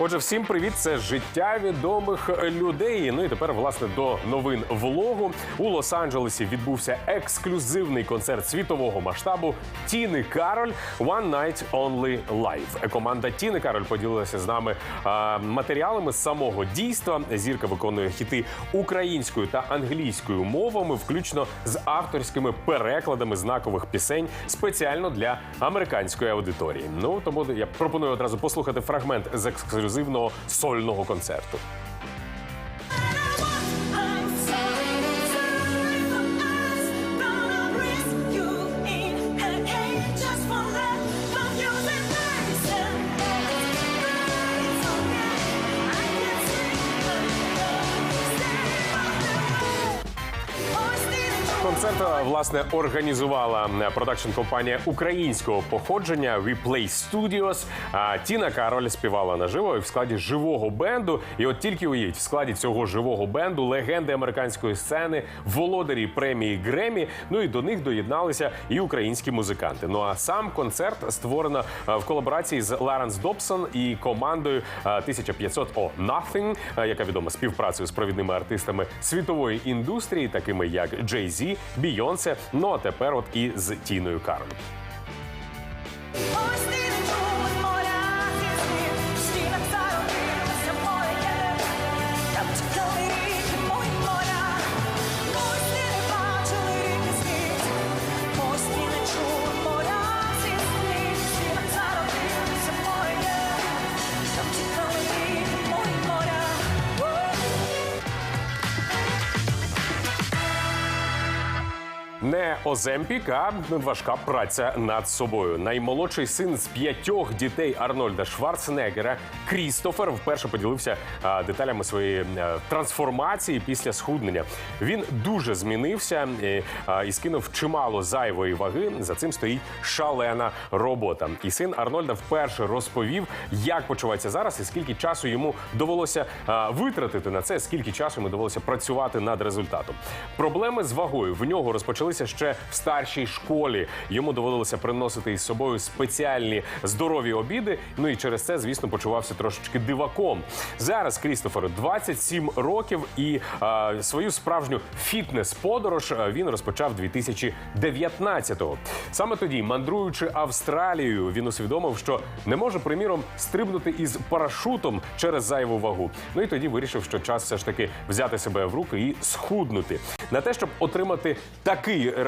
Отже, всім привіт! Це життя відомих людей. Ну і тепер, власне, до новин влогу у Лос-Анджелесі відбувся ексклюзивний концерт світового масштабу Тіни Кароль One Night Only Live. Команда Тіни Кароль поділилася з нами матеріалами з самого дійства. Зірка виконує хіти українською та англійською мовами, включно з авторськими перекладами знакових пісень спеціально для американської аудиторії. Ну тому я пропоную одразу послухати фрагмент з ексклюзивного сольного концерту. Власне організувала е, продакшн компанія українського походження Replay Studios. А Тіна Кароль співала наживо і в складі живого бенду. І от тільки уявіть, в складі цього живого бенду легенди американської сцени, володарі премії Гремі. Ну і до них доєдналися і українські музиканти. Ну а сам концерт створено е, в колаборації з Ларенс Добсон і командою е, 1500 о Nothing, е, яка відома співпрацею з провідними артистами світової індустрії, такими як Джей Зі, Бійонсе. Ну а тепер от і з Тіною Кароль. Не Оземпік, а важка праця над собою. Наймолодший син з п'ятьох дітей Арнольда Шварценеггера Крістофер вперше поділився деталями своєї е, трансформації після схуднення. Він дуже змінився і, і скинув чимало зайвої ваги. За цим стоїть шалена робота. І син Арнольда вперше розповів, як почувається зараз і скільки часу йому довелося витратити на це, скільки часу йому довелося працювати над результатом. Проблеми з вагою в нього розпочалися ще в старшій школі. Йому доводилося приносити із собою спеціальні здорові обіди. Ну і через це, звісно, почувався трошечки диваком. Зараз Крістоферу 27 років, і а, свою справжню фітнес-подорож він розпочав 2019-го. Саме тоді, мандруючи Австралією, він усвідомив, що не може, приміром, стрибнути із парашутом через зайву вагу. Ну і тоді вирішив, що час все ж таки взяти себе в руки і схуднути. На те, щоб отримати такий результат,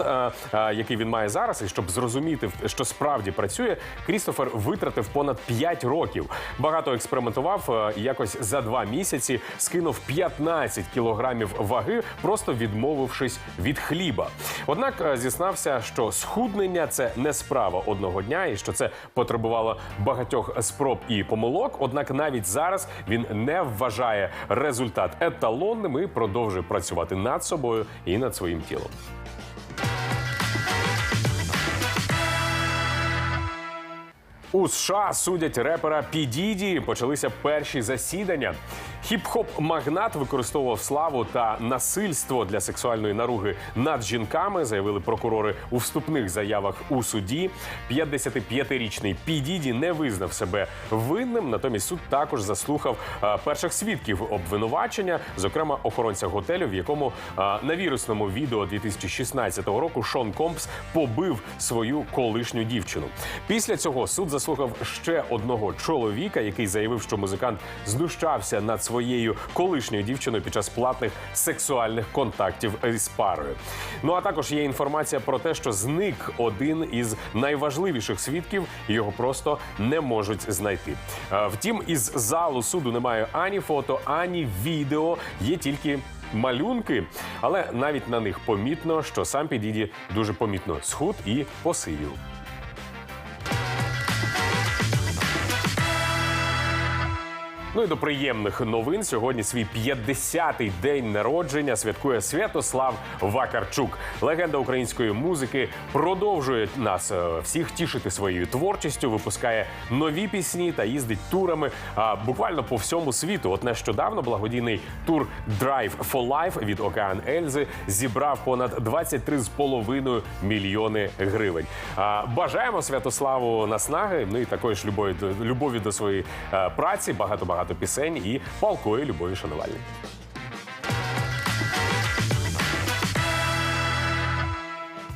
е, е, який він має зараз, і щоб зрозуміти, що справді працює, Крістофер витратив понад 5 років. Багато експериментував е, якось за два місяці скинув 15 кілограмів ваги, просто відмовившись від хліба. Однак зізнався, що схуднення це не справа одного дня, і що це потребувало багатьох спроб і помилок. Однак навіть зараз він не вважає результат еталонним і продовжує працювати над собою і над своїм тілом. У США судять репера Пі Діді. Почалися перші засідання. Хіп-хоп магнат використовував славу та насильство для сексуальної наруги над жінками, заявили прокурори у вступних заявах у суді. 55-річний Пі Діді не визнав себе винним. Натомість суд також заслухав е, перших свідків обвинувачення, зокрема охоронця готелю, в якому е, на вірусному відео 2016 року Шон Компс побив свою колишню дівчину. Після цього суд заслухав ще одного чоловіка, який заявив, що музикант знущався над своєю колишньою дівчиною під час платних сексуальних контактів із парою. Ну а також є інформація про те, що зник один із найважливіших свідків, його просто не можуть знайти. Е, Втім, із залу суду немає ані фото, ані відео, є тільки. Малюнки, але навіть на них помітно, що сам Підіді дуже помітно схуд і посивів. Ну і до приємних новин сьогодні свій 50-й день народження святкує Святослав Вакарчук. Легенда української музики продовжує нас е, всіх тішити своєю творчістю, випускає нові пісні та їздить турами а, буквально по всьому світу. От нещодавно благодійний тур Drive for Life від Океан Ельзи зібрав понад 23,5 мільйони гривень. А, бажаємо Святославу наснаги, ну і такої ж любові любові до своєї е, праці, багато багато пісень і палкої любові шанувальників.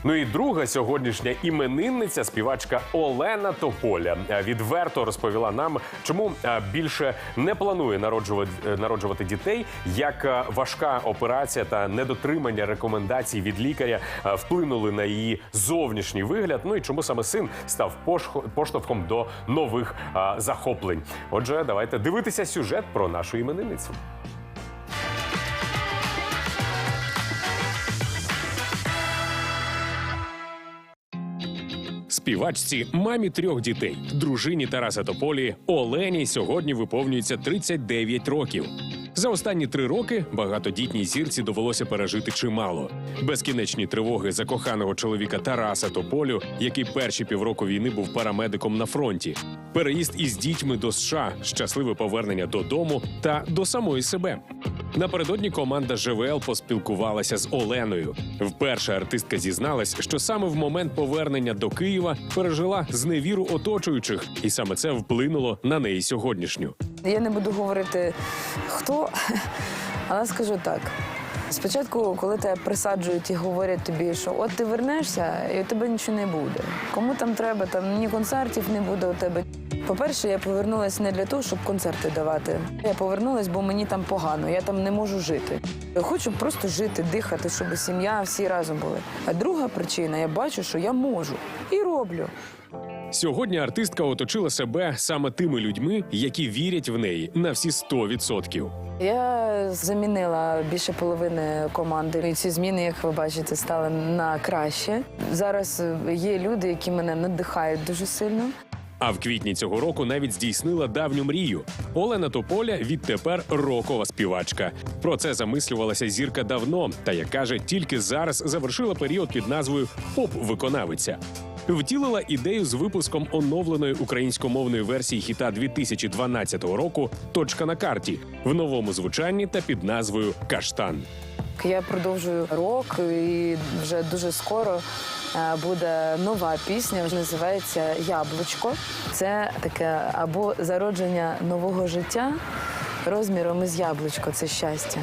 Ну і друга сьогоднішня іменинниця, співачка Олена Тополя, е, відверто розповіла нам, чому е, більше не планує народжувати, е, народжувати дітей, як важка операція та недотримання рекомендацій від лікаря вплинули на її зовнішній вигляд. Ну і чому саме син став поштовхом до нових захоплень. Отже, давайте дивитися сюжет про нашу іменинницю. Співачці, мамі трьох дітей, дружині Тараса Тополі Олені сьогодні виповнюється 39 років. За останні три роки багатодітній зірці довелося пережити чимало. Безкінечні тривоги за коханого чоловіка Тараса Тополю, який перші півроку війни був парамедиком на фронті, переїзд із дітьми до США, щасливе повернення додому та до самої себе. Напередодні команда ЖВЛ поспілкувалася з Оленою. Вперше артистка зізналась, що саме в момент повернення до Києва пережила зневіру оточуючих, і саме це вплинуло на неї сьогоднішню. Я не буду говорити хто, але скажу так. Спочатку, коли тебе присаджують і говорять тобі, що от ти вернешся, і у тебе нічого не буде. Кому там треба, там ні концертів не буде у тебе. По-перше, я повернулася не для того, щоб концерти давати. Я повернулась, бо мені там погано, я там не можу жити. Я хочу просто жити, дихати, щоб сім'я всі разом були. А друга причина, я бачу, що я можу і роблю. Сьогодні артистка оточила себе саме тими людьми, які вірять в неї на всі 100%. Я замінила більше половини команди. І ці зміни, як ви бачите, стали на краще. Зараз є люди, які мене надихають дуже сильно. А в квітні цього року навіть здійснила давню мрію. Олена Тополя відтепер рокова співачка. Про це замислювалася зірка давно, та як каже, тільки зараз завершила період під назвою Поп-виконавиця. Втілила ідею з випуском оновленої українськомовної версії хіта 2012 року Точка на карті в новому звучанні та під назвою Каштан. Я продовжую рок, і вже дуже скоро е, буде нова пісня. Називається Яблучко. Це таке або зародження нового життя розміром із яблучко це щастя.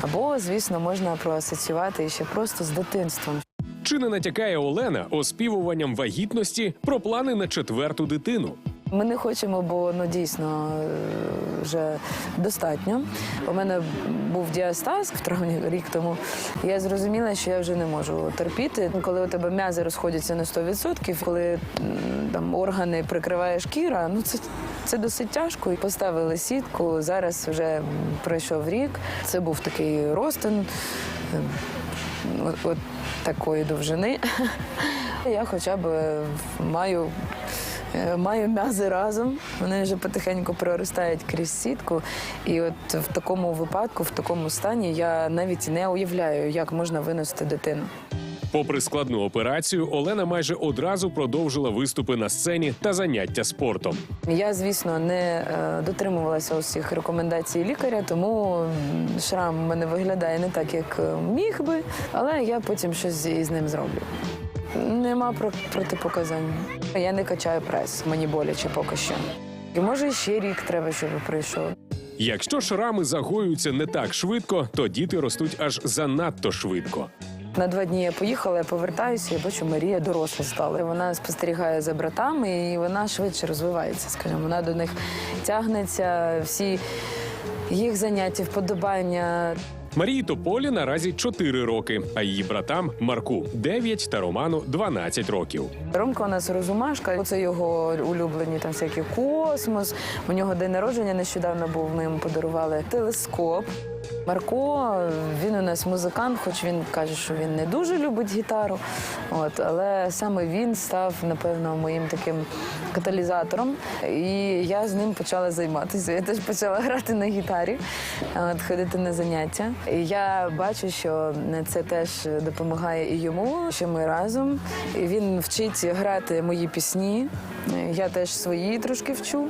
Або, звісно, можна проасоціювати ще просто з дитинством. Чи не натякає Олена оспівуванням вагітності про плани на четверту дитину? Ми не хочемо, бо ну дійсно е, вже достатньо. У мене був діастаз в травні рік тому. Я зрозуміла, що я вже не можу терпіти. Коли у тебе м'язи розходяться на 100%, коли там органи прикриває шкіра, ну це. Це досить тяжко. І Поставили сітку. Зараз вже пройшов рік. Це був такий розтин е, от, от такої довжини. Я хоча б е, маю Маю м'язи разом, вони вже потихеньку проростають крізь сітку. І от в такому випадку, в такому стані, я навіть не уявляю, як можна виносити дитину. Попри складну операцію, Олена майже одразу продовжила виступи на сцені та заняття спортом. Я, звісно, не е, дотримувалася усіх рекомендацій лікаря, тому шрам в мене виглядає не так, як е, міг би, але я потім щось із ним зроблю. Нема про- протипоказань. Я не качаю прес, мені боляче поки що. І може ще рік треба, щоб пройшов. Якщо шрами загоюються не так швидко, то діти ростуть аж занадто швидко. На два дні я поїхала, я повертаюся, я бачу, Марія доросла стала. Вона спостерігає за братами, і вона швидше розвивається. Скажімо, вона до них тягнеться, всі їх заняття, вподобання. Марії Тополі наразі 4 роки, а її братам Марку 9 та Роману 12 років. Ромка у нас розумашка. Це його улюблені там всякі космос. У нього день народження нещодавно був. Ми йому подарували телескоп. Марко, він у нас музикант, хоч він каже, що він не дуже любить гітару. От, але саме він став, напевно, моїм таким каталізатором. І я з ним почала займатися. Я теж почала грати на гітарі, от, ходити на заняття. І я бачу, що це теж допомагає і йому, що ми разом. І він вчить грати мої пісні. Я теж свої трошки вчу,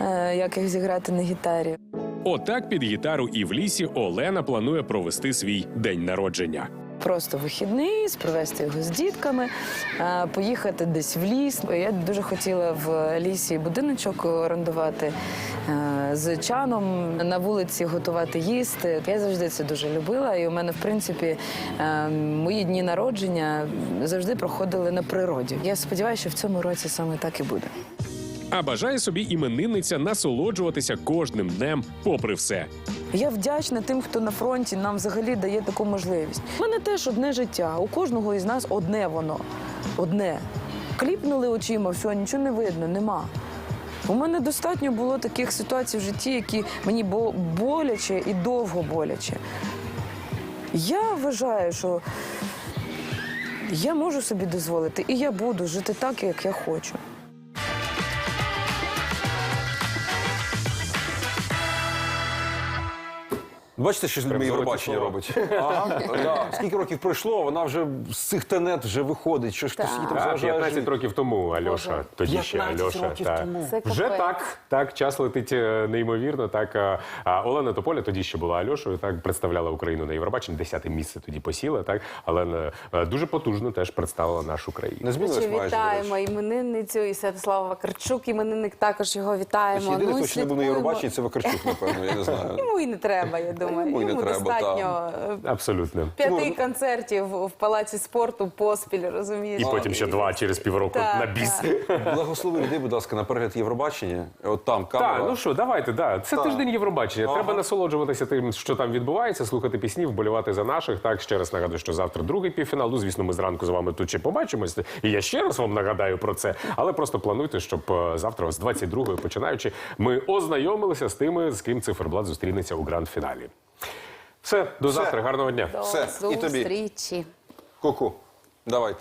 е, як їх зіграти на гітарі. Отак під гітару і в лісі Олена планує провести свій день народження. Просто вихідний, провести його з дітками, е, поїхати десь в ліс. Я дуже хотіла в лісі будиночок орендувати е, з чаном на вулиці готувати їсти. Я завжди це дуже любила. І у мене, в принципі, е, мої дні народження завжди проходили на природі. Я сподіваюся, що в цьому році саме так і буде. А бажає собі іменинниця насолоджуватися кожним днем, попри все. Я вдячна тим, хто на фронті нам взагалі дає таку можливість. У мене теж одне життя. У кожного із нас одне воно. Одне. Кліпнули очима, все, нічого не видно, нема. У мене достатньо було таких ситуацій в житті, які мені було боляче і довго боляче. Я вважаю, що я можу собі дозволити, і я буду жити так, як я хочу. Бачите, що з людьми Євробачення робить? Ага, да. Скільки років пройшло, вона вже з цих тенет вже виходить. Що ж хтось її там А, заважає 15 жити? років тому, Альоша. Тоді ще 15 Альоша. років так. тому. Це Вже капець. так, так, час летить е, неймовірно. Так, а, а Олена Тополя тоді ще була Альошою, так, представляла Україну на Євробаченні, 10 місце тоді посіла, так, але е, дуже потужно теж представила нашу країну. Не змінилось Чи майже. до вітаємо іменинницю і Святослава Вакарчук. Іменинник також його вітаємо. Єдиний, Ну, і хто ще не був на слідкуємо. Євробаченні, це Вакарчук, напевно, я не знаю. Йому і не треба, я думаю. Йому і не треба, достатньо е, Абсолютно. п'яти концертів в палаці спорту поспіль, розумієш? І потім ще два через півроку Так, на біс. Благослови людей, будь ласка, на перегляд Євробачення. От там камера. Так, ну що, давайте, да. Це Так. тиждень Євробачення. Треба насолоджуватися тим, що там відбувається, слухати пісні, вболівати за наших. Так, ще раз нагадую, що завтра другий півфінал. Ну, звісно, ми зранку з вами тут ще побачимось. І я ще раз вам нагадаю про це. Але просто плануйте, щоб е, завтра з 22-ї починаючи, ми ознайомилися з тими, з ким циферблат зустрінеться у гранд-фіналі. Все, до завтра, гарного дня. Все, і тобі. Зустрічі. Ку-ку. Давайте.